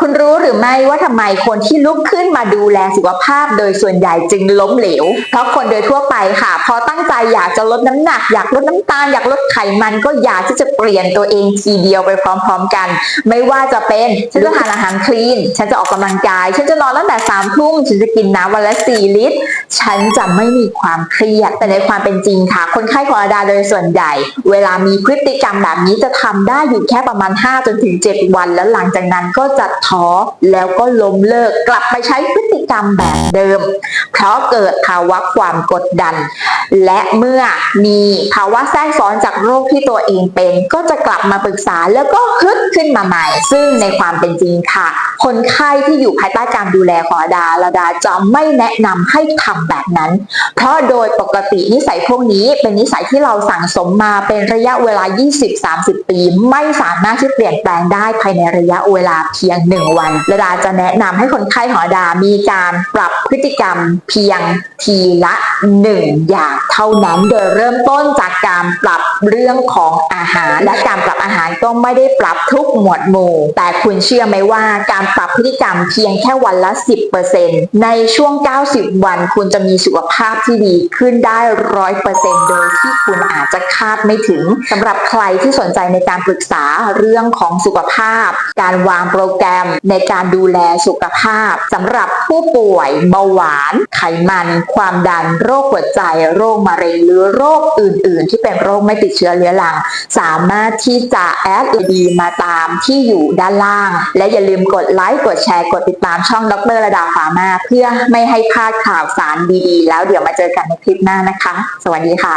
คุณรู้หรือไม่ว่าทำไมคนที่ลุกขึ้นมาดูแลสุขภาพโดยส่วนใหญ่จึงล้มเหลว เพราะคนโดยทั่วไปค่ะ พอตั้งใจอยากจะลดน้ำหนัก อยากลดน้ำตาล อยากลดไขมันก็อยากที่จะเปลี่ยนตัวเองทีเดียวไปพร้อม ๆกัน ไม่ว่าจะเป็นฉันจะทานอาหารคลีน ฉันจะออกกำลังกาย ฉันจะนอนตั้งแต่สามทุ่มฉันจะกินน้ำวันละสี่ลิตร ฉันจะไม่มีความเครียดแต่ในความเป็นจริงค่ะ คนไข้ของอาดาโดยส่วนใหญ่ เวลามีพฤติกรรมแบบนี้จะทำได้อยู่แค่ประมาณ5จนถึง7วันแล้วหลังจากนั้นก็จะท้อแล้วก็ล้มเลิกกลับไปใช้พฤติกรรมแบบเดิม เพราะเกิดภาวะความกดดัน และเมื่อมีภาวะแทรกซ้อนจากโรคที่ตัวเองเป็น ก็จะกลับมาปรึกษาแล้วก็ฮึดขึ้นมาใหม่ ซึ่งในความเป็นจริงค่ะ คนไข้ที่อยู่ภายใต้การดูแลของอาดาลาดาจะไม่แนะนำให้ทำแบบนั้น เพราะโดยปกตินิสัยพวกนี้เป็นนิสัยที่เราสั่งสมมาเป็นระยะเวลา 20-30 ปี ไม่สามารถที่เปลี่ยนแปลงได้ภายในระยะเวลาเพียง 1 วันระดาจะแนะนำให้คนไข้ของอาดามีการปรับพฤติกรรมเพียงทีละ1อย่างเท่านั้นโดยเริ่มต้นจากการปรับเรื่องของอาหาร และการปรับอาหารก็ไม่ได้ปรับทุกหมวดหมู่ แต่คุณเชื่อไหมว่าการปรับพฤติกรรมเพียงแค่วันละ 10%ในช่วง 90 วัน คุณจะมีสุขภาพที่ดีขึ้นได้ร้อยเปอร์เซ็นต์โดยที่คุณอาจจะคาดไม่ถึงสำหรับใครที่สนใจในการปรึกษาเรื่องของสุขภาพ การวางโปรแกรมในการดูแลสุขภาพสำหรับผู้ป่วยเบาหวาน ไขมัน ความดัน โรคหัวใจ โรคมะเร็งหรือโรคอื่น ๆ ที่เป็นโรคไม่ติดเชื้อเรื้อรัง สามารถที่จะแอดไอดีมาตามที่อยู่ด้านล่าง และอย่าลืมกดไลค์ กดแชร์ กดติดตามช่องดรระดาฟาร์มา เพื่อไม่ให้พลาดข่าวสารดีๆ แล้วเดี๋ยวมาเจอกันในคลิปหน้านะคะ สวัสดีค่ะ